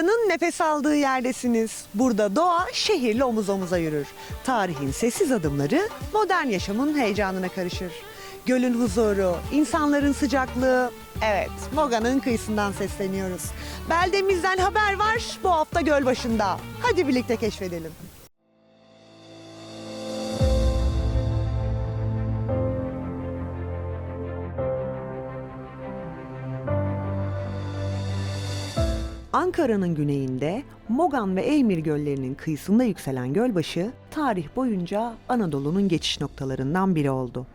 nefes aldığı yerdesiniz. Burada doğa şehirle omuz omuza yürür. Tarihin sessiz adımları modern yaşamın heyecanına karışır. Gölün huzuru, insanların sıcaklığı. Evet, Moga'nın kıyısından sesleniyoruz. Beldemizden haber var bu hafta göl başında. Hadi birlikte keşfedelim. Ankara'nın güneyinde Mogan ve Eymir göllerinin kıyısında yükselen gölbaşı tarih boyunca Anadolu'nun geçiş noktalarından biri oldu.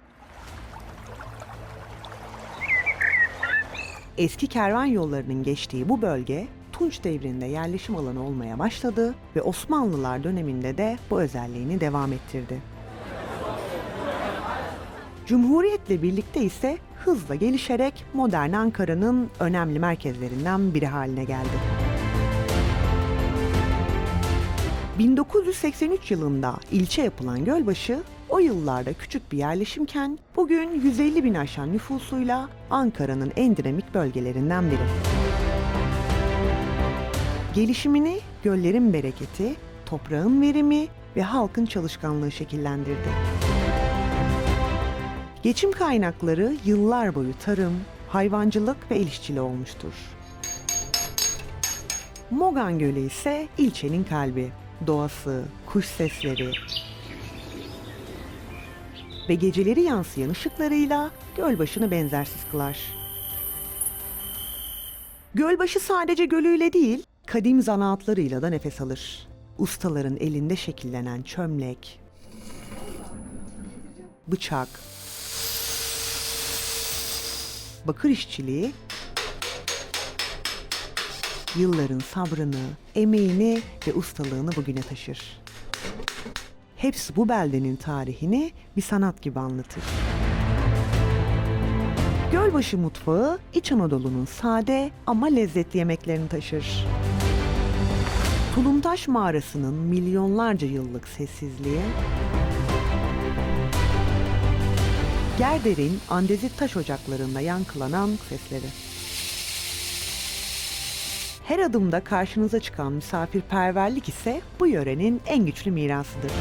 Eski kervan yollarının geçtiği bu bölge Tunç devrinde yerleşim alanı olmaya başladı ve Osmanlılar döneminde de bu özelliğini devam ettirdi. Cumhuriyetle birlikte ise hızla gelişerek modern Ankara'nın önemli merkezlerinden biri haline geldi. 1983 yılında ilçe yapılan Gölbaşı, o yıllarda küçük bir yerleşimken bugün 150 bin aşan nüfusuyla Ankara'nın en dinamik bölgelerinden biri. Gelişimini göllerin bereketi, toprağın verimi ve halkın çalışkanlığı şekillendirdi. Geçim kaynakları yıllar boyu tarım, hayvancılık ve el işçiliği olmuştur. Mogan Gölü ise ilçenin kalbi. Doğası, kuş sesleri ve geceleri yansıyan ışıklarıyla gölbaşını benzersiz kılar. Gölbaşı sadece gölüyle değil, kadim zanaatlarıyla da nefes alır. Ustaların elinde şekillenen çömlek, bıçak, bakır işçiliği yılların sabrını, emeğini ve ustalığını bugüne taşır. Hepsi bu beldenin tarihini bir sanat gibi anlatır. Gölbaşı mutfağı İç Anadolu'nun sade ama lezzetli yemeklerini taşır. Tulumtaş mağarasının milyonlarca yıllık sessizliği, Gerder'in andezit taş ocaklarında yankılanan sesleri. Her adımda karşınıza çıkan misafirperverlik ise bu yörenin en güçlü mirasıdır.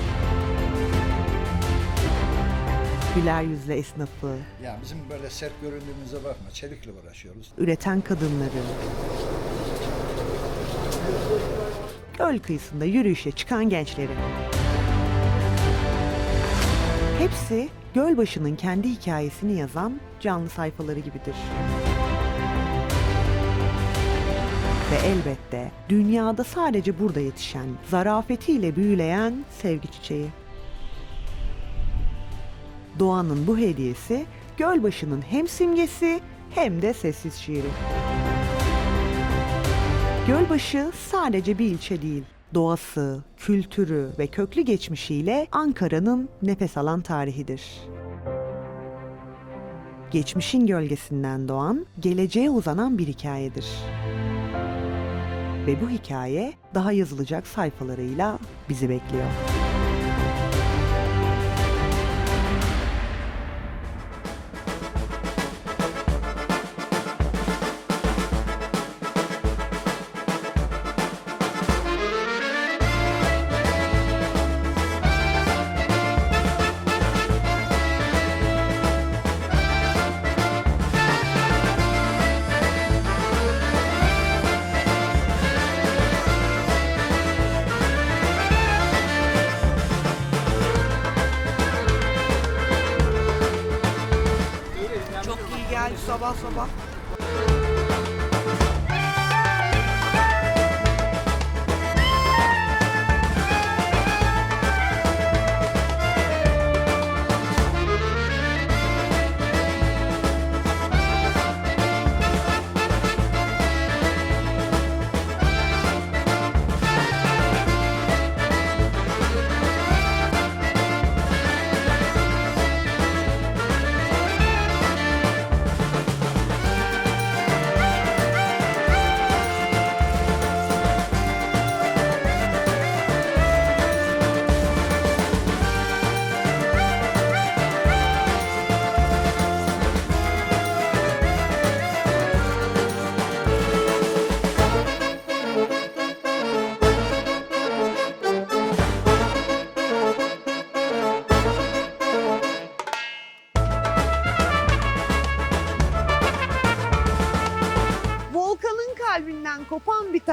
Güler yüzlü esnafı, Ya bizim böyle sert göründüğümüze bakma. Çelikle uğraşıyoruz. üreten kadınları, göl kıyısında yürüyüşe çıkan gençleri. Hepsi Gölbaşı'nın kendi hikayesini yazan canlı sayfaları gibidir. Ve elbette dünyada sadece burada yetişen, zarafetiyle büyüleyen sevgi çiçeği. Doğanın bu hediyesi Gölbaşı'nın hem simgesi hem de sessiz şiiri. Gölbaşı sadece bir ilçe değil. Doğası, kültürü ve köklü geçmişiyle Ankara'nın nefes alan tarihidir. Geçmişin gölgesinden doğan, geleceğe uzanan bir hikayedir. Ve bu hikaye daha yazılacak sayfalarıyla bizi bekliyor. Geldi sabah sabah.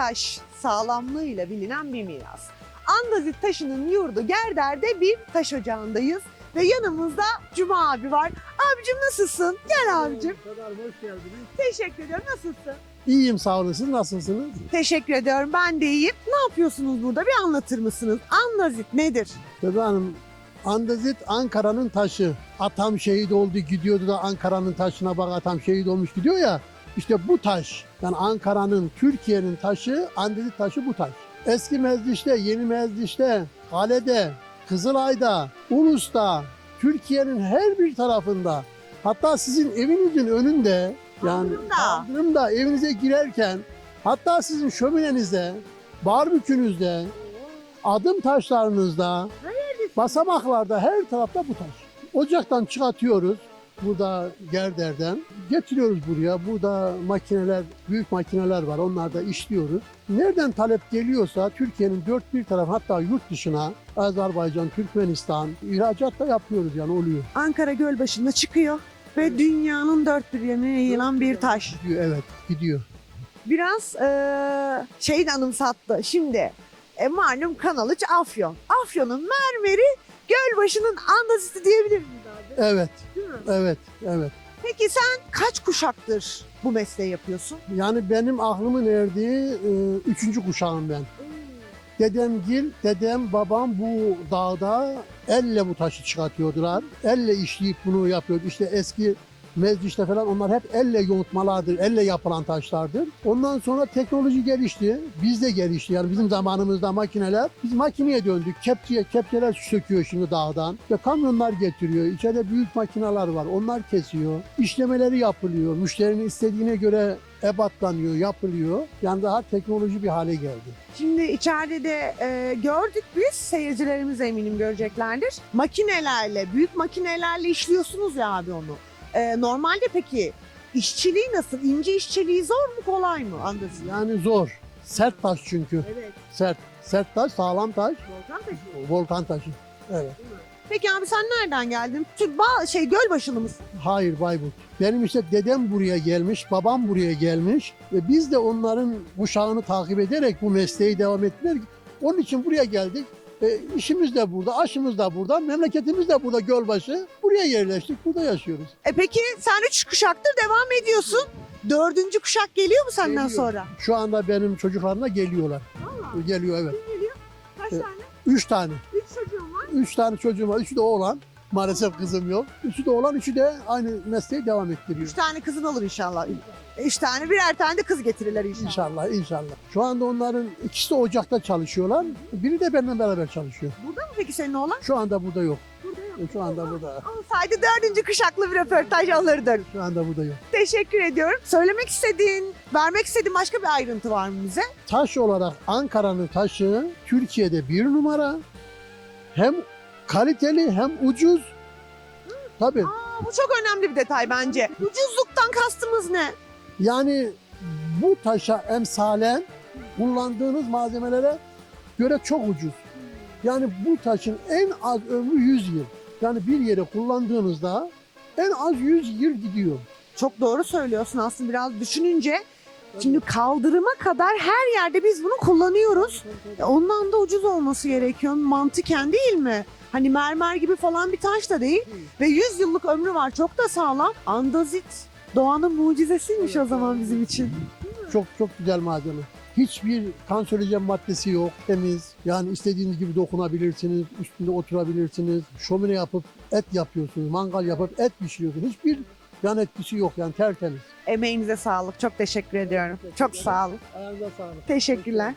Taş, sağlamlığıyla bilinen bir miras. Andazit taşının yurdu Gerder'de bir taş ocağındayız. Ve yanımızda Cuma abi var. Abicim nasılsın? Gel abicim. hoş geldiniz. Teşekkür ederim. Nasılsın? İyiyim sağ. Siz nasılsınız? Teşekkür ediyorum. Ben de iyiyim. Ne yapıyorsunuz burada? Bir anlatır mısınız? Andazit nedir? Tabii hanım. Andezit Ankara'nın taşı. Atam şehit oldu gidiyordu da Ankara'nın taşına bak atam şehit olmuş gidiyor ya. İşte bu taş. Yani Ankara'nın, Türkiye'nin taşı, Andezit taşı bu taş. Eski Mezdiç'te, Yeni Mezdiç'te, Kale'de, Kızılay'da, Ulus'ta, Türkiye'nin her bir tarafında hatta sizin evinizin önünde yani Kaldırımda. evinize girerken hatta sizin şöminenizde, barbükünüzde, adım taşlarınızda, basamaklarda her tarafta bu taş. Ocaktan çıkartıyoruz. Burada Gerder'den. Getiriyoruz buraya. Burada makineler, büyük makineler var. Onlarda işliyoruz. Nereden talep geliyorsa Türkiye'nin dört bir tarafı hatta yurt dışına Azerbaycan, Türkmenistan ihracat da yapıyoruz yani oluyor. Ankara Gölbaşı'nda çıkıyor ve dünyanın dört bir yanına yayılan bir taş. Gidiyor evet gidiyor. Biraz eee şeyi de anımsattı. Şimdi e, malum Kanalıç Afyon. Afyon'un mermeri Gölbaşı'nın andaziti diyebilir miyiz abi? Evet, Değil mi? evet, evet. Peki sen kaç kuşaktır bu mesleği yapıyorsun? Yani benim aklımın erdiği e, üçüncü kuşağım ben. Dedemgil, dedem, babam bu dağda elle bu taşı çıkartıyordular. Elle işleyip bunu yapıyordu. İşte eski mezdiçte falan onlar hep elle yontmalardır, elle yapılan taşlardır. Ondan sonra teknoloji gelişti, biz de gelişti. Yani bizim zamanımızda makineler, biz makineye döndük. Kepçeye, kepçeler söküyor şimdi dağdan. İşte kamyonlar getiriyor, içeride büyük makineler var, onlar kesiyor. İşlemeleri yapılıyor, müşterinin istediğine göre ebatlanıyor, yapılıyor. Yani daha teknoloji bir hale geldi. Şimdi içeride de e, gördük biz, seyircilerimiz eminim göreceklerdir. Makinelerle, büyük makinelerle işliyorsunuz ya abi onu. E, normalde peki işçiliği nasıl? İnce işçiliği zor mu kolay mı Andazit? Yani zor. Sert taş çünkü. Evet. Sert. Sert taş, sağlam taş, Volkan taşı. volkan taşı. Evet. Peki abi sen nereden geldin? Türk ba şey Gölbaşılı mısın? Hayır Bayburt. Benim işte dedem buraya gelmiş, babam buraya gelmiş ve biz de onların kuşağını takip ederek bu mesleği devam ettiler. Onun için buraya geldik. E, işimiz de burada, aşımız da burada, memleketimiz de burada Gölbaşı. Buraya yerleştik, burada yaşıyoruz. E peki sen üç kuşaktır devam ediyorsun. Dördüncü kuşak geliyor mu senden Geliyor. sonra? Şu anda benim çocuklarına geliyorlar. Vallahi. Geliyor evet. Kim geliyor? Kaç E, tane? Üç tane. Üç çocuğum var. Üç tane çocuğum var. Üçü de oğlan. Maalesef kızım yok. Üçü de oğlan, üçü de aynı mesleği devam ettiriyor. Üç tane kızın olur inşallah. Üç tane birer tane de kız getirirler inşallah. İnşallah, inşallah. Şu anda onların ikisi de ocakta çalışıyorlar. Biri de benimle beraber çalışıyor. Burada mı peki senin oğlan? Şu anda burada yok. Burada yok. Şu anda burada. Olsaydı dördüncü kuşaklı bir röportaj alırdık. Şu anda burada yok. Teşekkür ediyorum. Söylemek istediğin, vermek istediğin başka bir ayrıntı var mı bize? Taş olarak Ankara'nın taşı Türkiye'de bir numara. Hem kaliteli hem ucuz. Tabii. Aa, bu çok önemli bir detay bence. Ucuzluktan kastımız ne? Yani bu taşa emsalen kullandığınız malzemelere göre çok ucuz. Yani bu taşın en az ömrü 100 yıl. Yani bir yere kullandığınızda en az 100 yıl gidiyor. Çok doğru söylüyorsun aslında biraz düşününce. Şimdi kaldırıma kadar her yerde biz bunu kullanıyoruz. E, Ondan da ucuz olması gerekiyor mantıken değil mi? Hani mermer gibi falan bir taş da değil. Ve 100 yıllık ömrü var çok da sağlam. Andazit doğanın mucizesiymiş o zaman bizim için. Çok çok güzel malzeme. Hiçbir kanserojen maddesi yok. Temiz. Yani istediğiniz gibi dokunabilirsiniz. Üstünde oturabilirsiniz. Şömine yapıp et yapıyorsunuz. Mangal yapıp et pişiriyorsunuz. Hiçbir yan etkisi yok yani tertemiz. Emeğinize sağlık. Çok teşekkür ediyorum. Çok sağ olun. Ayağınıza sağlık. Teşekkürler.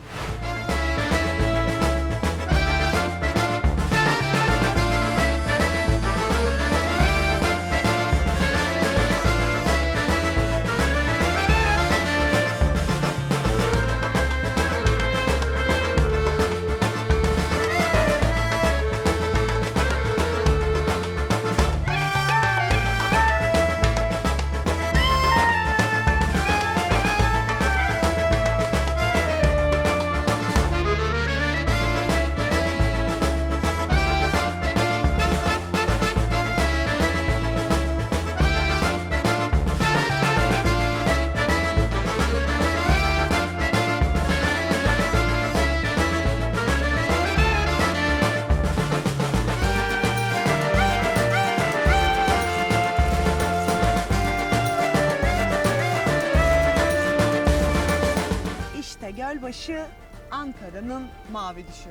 Gölbaşı Ankara'nın mavi düşü.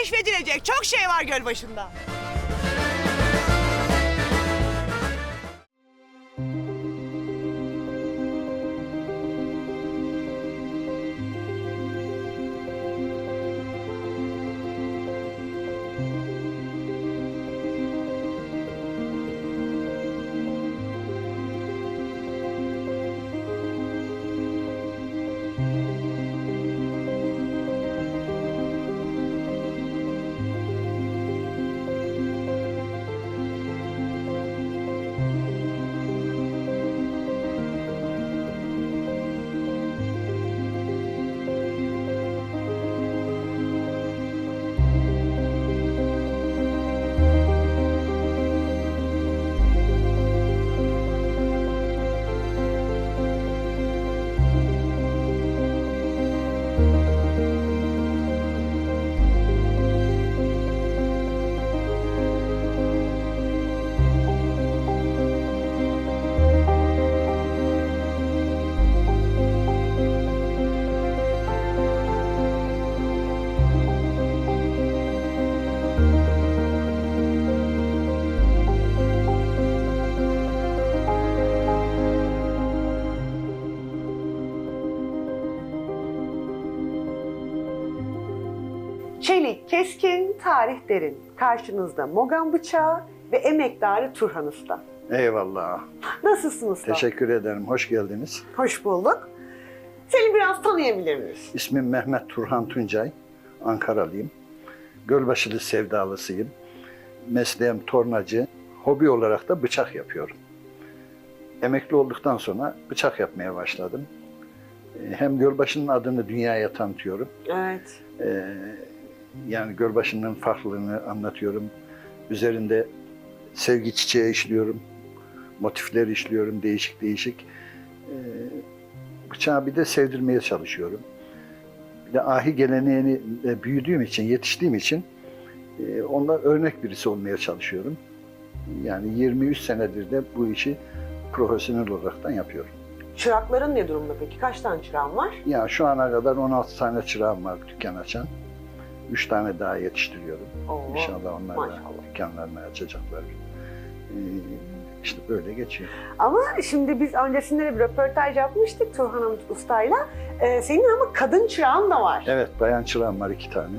Keşfedilecek çok şey var göl başında. Tarih derin. Karşınızda Mogan bıçağı ve emektarı Turhan Usta. Eyvallah. Nasılsın usta? Teşekkür ederim. Hoş geldiniz. Hoş bulduk. Seni biraz tanıyabilir miyiz? İsmim Mehmet Turhan Tuncay. Ankaralıyım. Gölbaşılı sevdalısıyım. Mesleğim tornacı. Hobi olarak da bıçak yapıyorum. Emekli olduktan sonra bıçak yapmaya başladım. Ee, Hem Gölbaşı'nın adını dünyaya tanıtıyorum. Evet. Ee, yani Gölbaşı'nın farklılığını anlatıyorum. Üzerinde sevgi çiçeği işliyorum. Motifler işliyorum değişik değişik. Ee, bıçağı bir de sevdirmeye çalışıyorum. Bir de ahi geleneğini e, büyüdüğüm için, yetiştiğim için e, onunla örnek birisi olmaya çalışıyorum. Yani 23 senedir de bu işi profesyonel olaraktan yapıyorum. Çırakların ne durumda peki? Kaç tane çırağın var? Ya şu ana kadar 16 tane çırağım var dükkan açan. 3 tane daha yetiştiriyorum. Oo. İnşallah onlar da maşallah. dükkanlarını açacaklar. Ee, işte böyle geçiyor. Ama şimdi biz öncesinde de bir röportaj yapmıştık Turhan Usta'yla. Ee, senin ama kadın çırağın da var. Evet bayan çırağım var iki tane.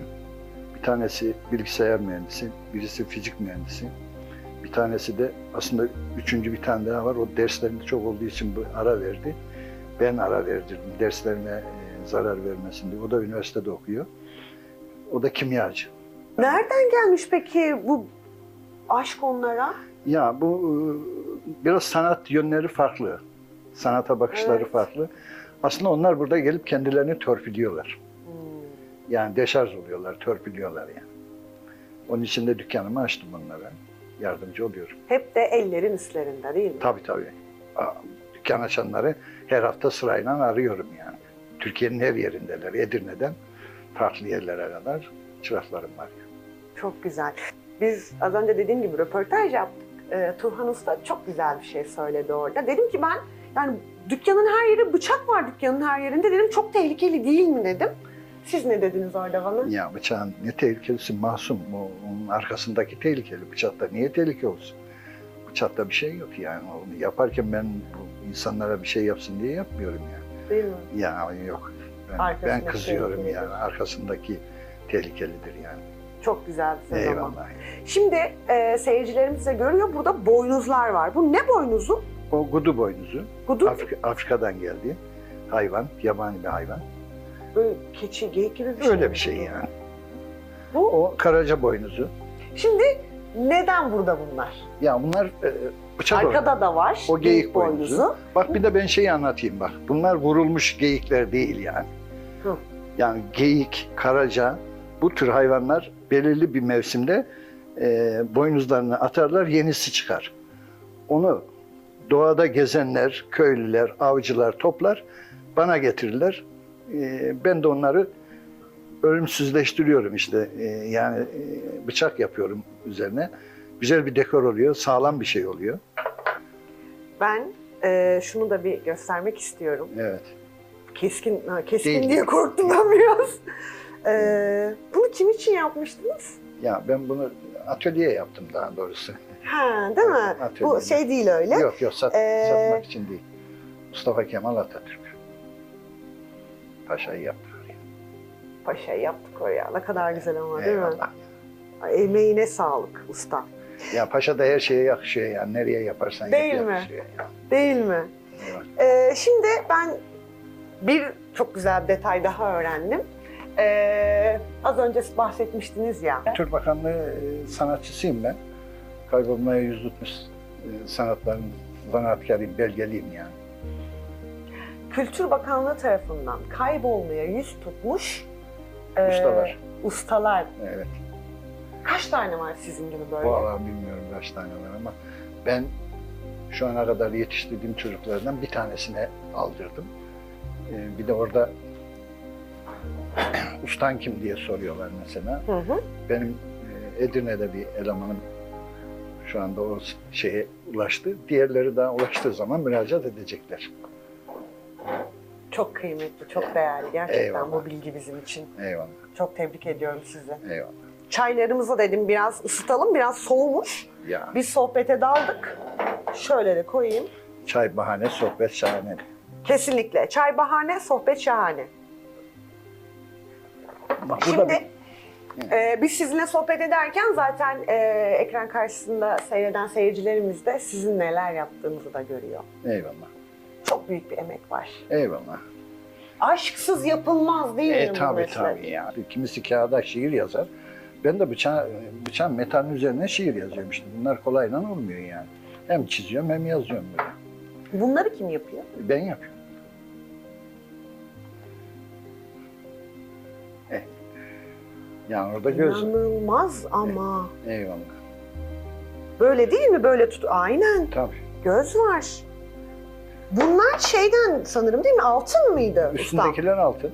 Bir tanesi bilgisayar mühendisi, birisi fizik mühendisi. Bir tanesi de aslında üçüncü bir tane daha var. O derslerinde çok olduğu için ara verdi. Ben ara verdirdim derslerine e, zarar vermesin diye. O da üniversitede okuyor. O da kimyacı. Nereden gelmiş peki bu aşk onlara? Ya bu e, biraz sanat yönleri farklı. Sanata bakışları Evet. farklı. Aslında onlar burada gelip kendilerini törpülüyorlar. Hmm. Yani deşarj oluyorlar, törpülüyorlar yani. Onun için de dükkanımı açtım onlara. Yardımcı oluyorum. Hep de ellerin üstlerinde değil mi? Tabii tabii. Dükkan açanları her hafta sırayla arıyorum yani. Türkiye'nin her yerindeler. Edirne'den farklı yerlere kadar çıraklarım var. Çok güzel. Biz az önce dediğim gibi röportaj yaptık. Ee, Turhan Usta çok güzel bir şey söyledi orada. Dedim ki ben yani dükkanın her yeri bıçak var dükkanın her yerinde. Dedim çok tehlikeli değil mi dedim. Siz ne dediniz orada bana? Ya bıçağın ne tehlikelisi masum. O, onun arkasındaki tehlikeli. Bıçakta niye tehlike olsun? Bıçakta bir şey yok yani. Onu yaparken ben bu insanlara bir şey yapsın diye yapmıyorum yani. Değil mi? Ya yok. Ben, ben kızıyorum tehlikelidir. yani. Arkasındaki tehlikelidir yani. Çok güzel bir söz ama. Eyvallah. Şimdi e, seyircilerimiz de görüyor burada boynuzlar var. Bu ne boynuzu? O gudu boynuzu Gudu Afrika, Afrika'dan geldi. Hayvan, yabani bir hayvan. böyle keçi, geyik gibi bir şey. Öyle bir şey yani. Bu O karaca boynuzu. şimdi neden burada bunlar? Ya bunlar e, bıçak Arkada da var. O geyik boynuzu. Bak bir de ben şeyi anlatayım bak. Bunlar vurulmuş geyikler değil yani. Hı. Yani geyik, karaca bu tür hayvanlar belirli bir mevsimde e, boynuzlarını atarlar, yenisi çıkar. Onu doğada gezenler, köylüler, avcılar toplar, bana getirirler. E, ben de onları ölümsüzleştiriyorum işte. E, yani e, bıçak yapıyorum üzerine. Güzel bir dekor oluyor, sağlam bir şey oluyor. Ben e, şunu da bir göstermek istiyorum. Evet. Keskin, ha, keskin Değil. diye korktum ben biraz. E, bunu kim için yapmıştınız? Ya ben bunu atölye yaptım daha doğrusu. Ha, değil mi? Atölyede. Bu şey değil öyle. Yok yok sat, Ee, satmak için değil. Mustafa Kemal Atatürk. Paşa'yı yaptı oraya. Paşa yaptık oraya. Ne kadar güzel ama değil mi? Eyvallah. Ay, Emeğine sağlık usta. Ya Paşa da her şeye yakışıyor yani. Nereye yaparsan Değil yap mi? yakışıyor. ya. Değil mi? Eyvallah. Ee, şimdi ben bir çok güzel bir detay daha öğrendim. Ee, az önce bahsetmiştiniz ya. Kültür Bakanlığı e, sanatçısıyım ben. Kaybolmaya yüz tutmuş e, sanatların zanaatkarıyım, belgeliyim yani. Kültür Bakanlığı tarafından kaybolmaya yüz tutmuş e, Ustalar. ustalar. Evet. Kaç tane var sizin gibi böyle? Vallahi bilmiyorum kaç tane var ama ben şu ana kadar yetiştirdiğim çocuklardan bir tanesine aldırdım. Ee, bir de orada ustan kim diye soruyorlar mesela. Hı hı. Benim e, Edirne'de bir elemanım şu anda o şeye ulaştı. Diğerleri daha ulaştığı zaman müracaat edecekler. Çok kıymetli, çok değerli. Gerçekten Eyvallah. bu bilgi bizim için. Eyvallah, Çok tebrik ediyorum sizi. eyvallah. Çaylarımızı dedim biraz ısıtalım, biraz soğumuş. Ya Biz sohbete daldık. Şöyle de koyayım. çay bahane, sohbet şahane. Kesinlikle. Çay bahane, sohbet şahane. Bak burada Şimdi e, biz sizinle sohbet ederken zaten e, ekran karşısında seyreden seyircilerimiz de sizin neler yaptığınızı da görüyor. bir... Eyvallah, Çok büyük bir emek var. eyvallah. Aşksız yapılmaz değil mi E bu tabi meslek? tabi yani. Kimisi kağıda şiir yazar. Ben de bıçağı, bıçağın metalin üzerine şiir yazıyorum işte. Bunlar kolayla olmuyor yani. Hem çiziyorum hem yazıyorum böyle. Bunları kim yapıyor? Ben yapıyorum. Yani orada göz. İnanılmaz ama. Eyvallah. Böyle değil mi? Böyle tut. Aynen. Tabii. Göz var. Bunlar şeyden sanırım değil mi? Altın mıydı? Üstündekiler altın.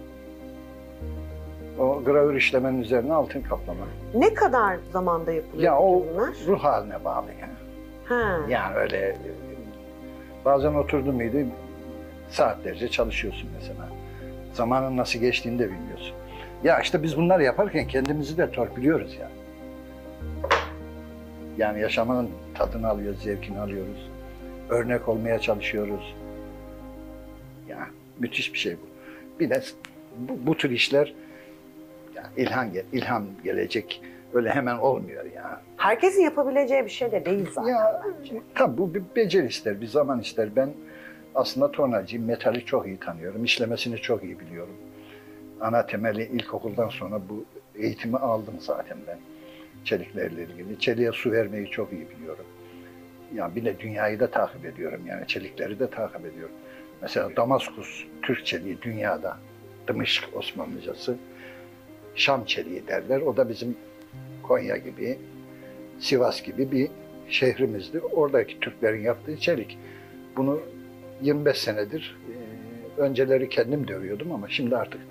O gravür işlemenin üzerine altın kaplama. Ne kadar zamanda yapılıyor Ya o bunlar? ruh haline bağlı yani. Ha. Yani öyle bazen oturdun muydu saatlerce çalışıyorsun mesela. Zamanın nasıl geçtiğini de bilmiyorsun. Ya işte biz bunları yaparken kendimizi de torpiliyoruz ya. Yani yaşamanın tadını alıyoruz, zevkini alıyoruz. Örnek olmaya çalışıyoruz. Ya müthiş bir şey bu. Bir de bu, bu tür işler yani ilham, gel- ilham gelecek. Öyle hemen olmuyor ya. Herkesin yapabileceği bir şey de değil zaten. Ya tabii bu bir beceri ister, bir zaman ister. Ben aslında tornacıyım, metali çok iyi tanıyorum, işlemesini çok iyi biliyorum. Ana temeli ilkokuldan sonra bu eğitimi aldım zaten ben. Çeliklerle ilgili. Çeliğe su vermeyi çok iyi biliyorum. Ya bir de dünyayı da takip ediyorum yani çelikleri de takip ediyorum. Mesela Damaskus Türk çeliği dünyada, Dımışk Osmanlıcası, Şam çeliği derler. O da bizim Konya gibi, Sivas gibi bir şehrimizdi. Oradaki Türklerin yaptığı çelik. Bunu 25 senedir önceleri kendim dövüyordum ama şimdi artık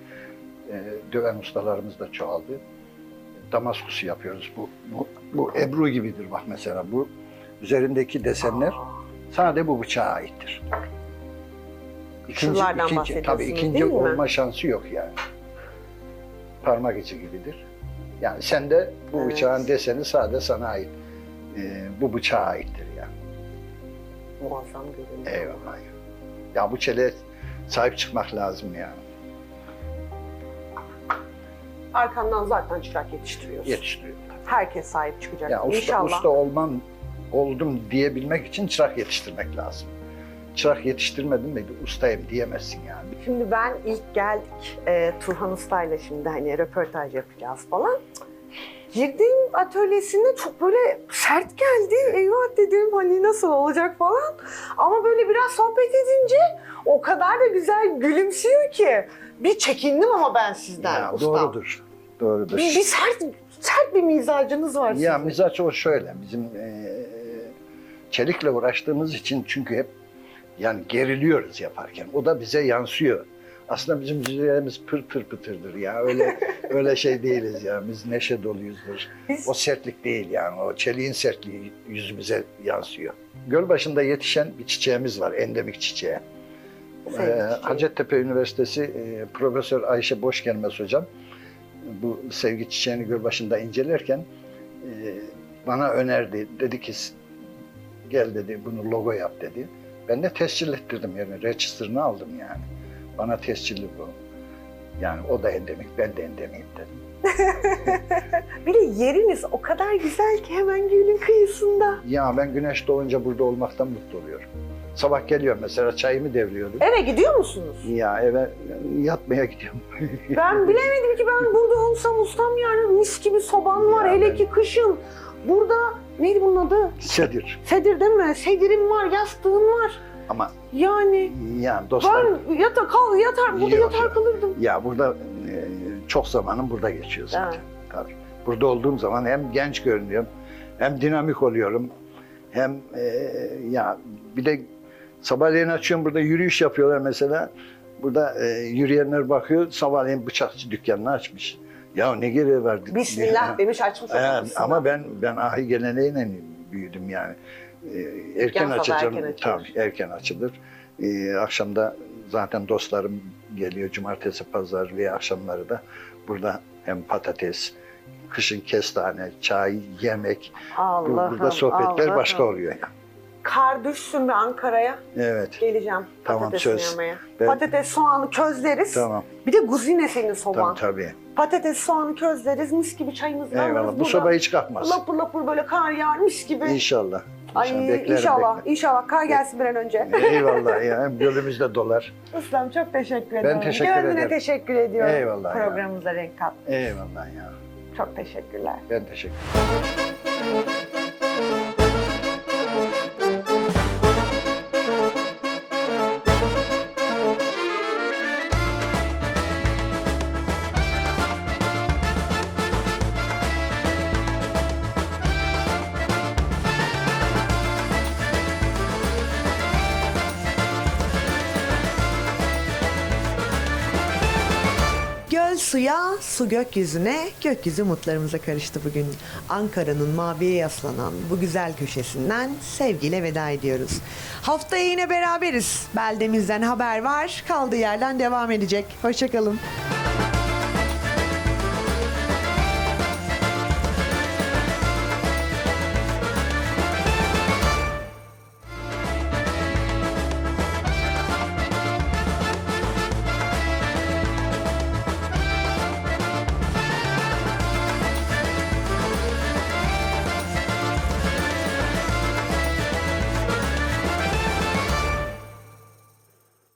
e, döven ustalarımız da çoğaldı. Damaskus'u yapıyoruz. Bu, bu, bu Ebru gibidir bak mesela. Bu üzerindeki desenler sadece bu bıçağa aittir. Şunlardan tabii bahsediyorsunuz, ikinci değil mi? olma şansı yok yani. Parmak içi gibidir. Yani sende bu Evet. bıçağın deseni sadece sana ait. Ee, bu bıçağa aittir yani. Muazzam görünüyor. Eyvallah. Ya. bu çele sahip çıkmak lazım yani. Arkandan zaten çırak yetiştiriyorsun. Yetiştiriyor. Herkes sahip çıkacak. Ya usta, İnşallah. usta olman oldum diyebilmek için çırak yetiştirmek lazım. Çırak yetiştirmedin mi ustayım diyemezsin yani. Şimdi ben ilk geldik e, Turhan Usta'yla şimdi hani röportaj yapacağız falan. Girdiğim atölyesinde çok böyle sert geldi. Eyvah dedim hani nasıl olacak falan. Ama böyle biraz sohbet edince o kadar da güzel gülümsüyor ki. Bir çekindim ama ben sizden Ya, usta. doğrudur. Doğrudur. Bir, bir sert, sert bir mizacınız var Ya sizin. mizaç o şöyle. Bizim e, çelikle uğraştığımız için çünkü hep yani geriliyoruz yaparken. O da bize yansıyor. Aslında bizim yüzlerimiz pır pır pıtırdır ya. Öyle öyle şey değiliz ya. Biz neşe doluyuzdur. Biz- O sertlik değil yani. O çeliğin sertliği yüzümüze yansıyor. Göl başında yetişen bir çiçeğimiz var. Endemik çiçeği. Ee. Hacettepe Üniversitesi e, Profesör Ayşe Boşgelmez hocam bu sevgi çiçeğini Gölbaşı'nda incelerken e, bana önerdi. Dedi ki gel dedi bunu logo yap dedi. Ben de tescil ettirdim yani register'ını aldım yani. Bana tescilli bu. Yani o da endemik, ben de endemiyim dedim. Bir de yeriniz o kadar güzel ki hemen gölün kıyısında. Ya ben güneş doğunca burada olmaktan mutlu oluyorum. Sabah geliyorum mesela çayımı devriyordum. Eve gidiyor musunuz? Ya eve yatmaya gidiyorum. Ben bilemedim ki ben burada olsam ustam yani mis gibi soban var Ya hele ben- ki kışın. Burada neydi bunun adı? Sedir. Sedir değil mi? Sedirim var, yastığım var. Ama Yani yani dostlar ben yatar, kal, yatar, burada Yok, yatar yok. kalırdım. Ya burada e, çok zamanım burada geçiyor zaten. Evet. Tabii. Burada olduğum zaman hem genç görünüyorum, hem dinamik oluyorum, hem e, ya bir de sabahleyin açıyorum burada yürüyüş yapıyorlar mesela. Burada e, yürüyenler bakıyor, sabahleyin bıçakçı dükkanını açmış. Ya ne gereği var? Bismillah demiş açmış otomasını. ama ben ben ahi geleneğiyle büyüdüm yani. Ee, erken sabah açacağım. erken açılır. Tabii erken açılır. Ee, akşamda zaten dostlarım geliyor cumartesi, pazar ve akşamları da burada hem patates, kışın kestane, çay, yemek, Allah'ım, burada sohbetler Allah'ım. başka oluyor. Yani. Kar düşsün be Ankara'ya. Evet. Geleceğim Tamam, patates söz. yemeye. Ben- Patates, soğanı közleriz. Tamam. Bir de guzine senin soban. Tabii tabii. Patates, soğanı közleriz. Mis gibi çayımızı alırız. Eyvallah. Bu soba hiç kalkmaz. Lapır lapır böyle kar yağar mis gibi. İnşallah. Ay İnşallah. Beklerim, inşallah, beklerim. inşallah kar gelsin bir an önce. Eyvallah ya. Gölümüz de dolar. Ustam çok teşekkür ederim. teşekkür Gönlüne ederim. teşekkür ediyorum. Eyvallah ya. Programımıza renk kat. Eyvallah ya. Çok teşekkürler. Ben teşekkür Göl suya, su gökyüzüne, gökyüzü umutlarımıza karıştı bugün. Ankara'nın maviye yaslanan bu güzel köşesinden sevgiyle veda ediyoruz. Haftaya yine beraberiz. Beldemizden haber var, kaldığı yerden devam edecek. Hoşçakalın.